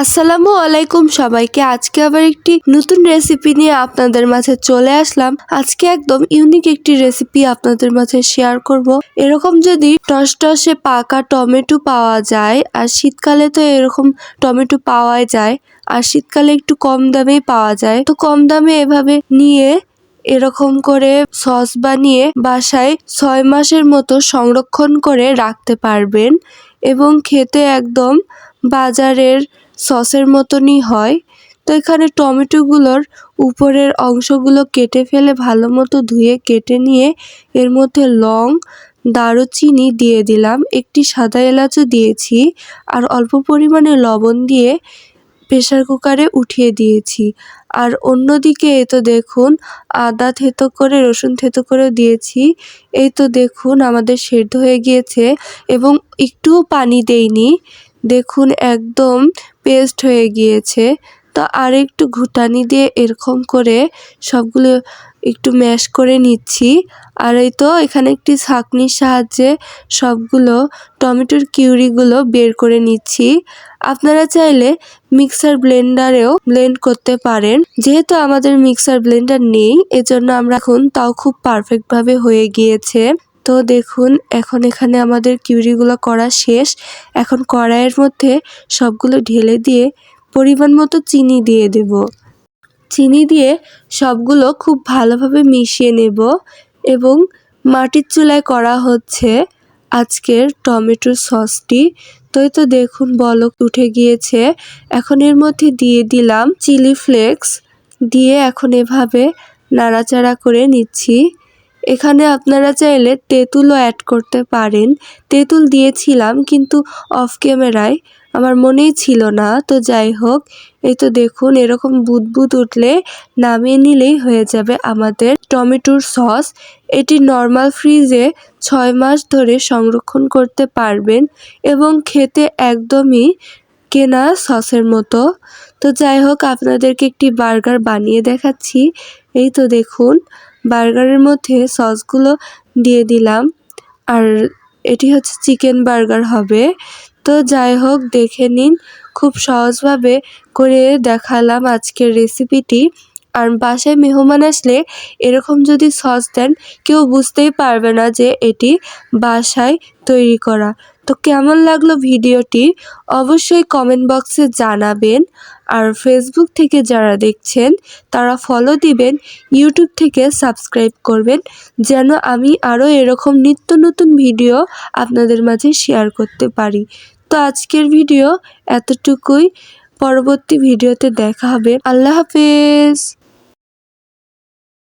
আসসালামু আলাইকুম সবাইকে। আজকে আবার একটি নতুন রেসিপি নিয়ে আপনাদের মাঝে চলে আসলাম। আজকে একদম ইউনিক একটি রেসিপি আপনাদের মাঝে শেয়ার করব। এরকম যদি টসটসে পাকা টমেটো পাওয়া যায়, আর শীতকালে তো এরকম টমেটো পাওয়াই যায়, আর শীতকালে একটু কম দামেই পাওয়া যায়, তো কম দামে এভাবে নিয়ে এরকম করে সস বানিয়ে বাসায় ছয় মাসের মতো সংরক্ষণ করে রাখতে পারবেন এবং খেতে একদম বাজারের সসের মতনই হয়। তো এখানে টমেটোগুলোর উপরের অংশগুলো কেটে ফেলে ভালো মতো ধুয়ে কেটে নিয়ে এর মধ্যে লং, দারুচিনি দিয়ে দিলাম। একটি সাদা এলাচও দিয়েছি আর অল্প পরিমাণে লবণ দিয়ে প্রেশার কুকারে উঠিয়ে দিয়েছি। আর অন্যদিকে এই তো দেখুন, আদা থেতো করে, রসুন থেতো করে দিয়েছি। এই তো দেখুন, আমাদের সেদ্ধ হয়ে গিয়েছে এবং একটুও পানি দেইনি। দেখুন, একদম পেস্ট হয়ে গিয়েছে। তো আর একটু ঘুটানি দিয়ে এরকম করে সবগুলো একটু ম্যাশ করে নিচ্ছি। আর এই তো এখানে একটি ছাঁকনির সাহায্যে সবগুলো টমেটোর কিউরিগুলো বের করে নিচ্ছি। আপনারা চাইলে মিক্সার ব্লেন্ডারেও ব্লেন্ড করতে পারেন। যেহেতু আমাদের মিক্সার ব্লেন্ডার নেই, এজন্য আমরা এখন তাও খুব পারফেক্টভাবে হয়ে গিয়েছে। তো দেখুন, এখন এখানে আমাদের কিউরিগুলো করা শেষ। এখন কড়াইয়ের মধ্যে সবগুলো ঢেলে দিয়ে পরিমাণ মতো চিনি দিয়ে দেব। চিনি দিয়ে সবগুলো খুব ভালোভাবে মিশিয়ে নেব এবং মাটির চুলায় করা হচ্ছে আজকের টমেটোর সসটি। তো তো দেখুন, বলক উঠে গিয়েছে। এখন এর মধ্যে দিয়ে দিলাম চিলি ফ্লেক্স। দিয়ে এখন এভাবে নাড়াচাড়া করে নিচ্ছি। এখানে আপনারা চাইলে তেঁতুলও অ্যাড করতে পারেন। তেঁতুল দিয়েছিলাম কিন্তু অফ ক্যামেরায় আমার মনেই ছিল না, তো যাই হোক, এই তো দেখুন, এরকম বুদবুদ উঠলে নামিয়ে নিলেই হয়ে যাবে আমাদের টমেটোর সস এটি নর্মাল ফ্রিজে ছয় মাস ধরে সংরক্ষণ করতে পারবেন এবং খেতে একদমই কেনা সসের মতো। তো যাই হোক, আপনাদেরকে একটি বার্গার বানিয়ে দেখাচ্ছি। এই তো দেখুন বার্গারের মধ্যে সসগুলো দিয়ে দিলাম। আর এটি হচ্ছে চিকেন বার্গার হবে। তো যাই হোক, দেখে নিন। খুব সহজভাবে করে দেখালাম আজকের রেসিপিটি। আর বাসায় মেহমান আসলে এরকম যদি সস দেন, কেউ বুঝতেই পারবে না যে এটি বাসায় তৈরি করা। তো কেমন লাগল ভিডিওটি অবশ্যই কমেন্ট বক্সে জানাবেন। আর ফেসবুক থেকে যারা দেখছেন, তারা ফলো দিবেন ইউটিউব থেকে সাবস্ক্রাইব করবেন, যেন আমি আরও এরকম নিত্য নতুন ভিডিও আপনাদের মাঝে শেয়ার করতে পারি। তো আজকের ভিডিও এতটুকুই। পরবর্তী ভিডিওতে দেখা হবে। আল্লাহ হাফেজ।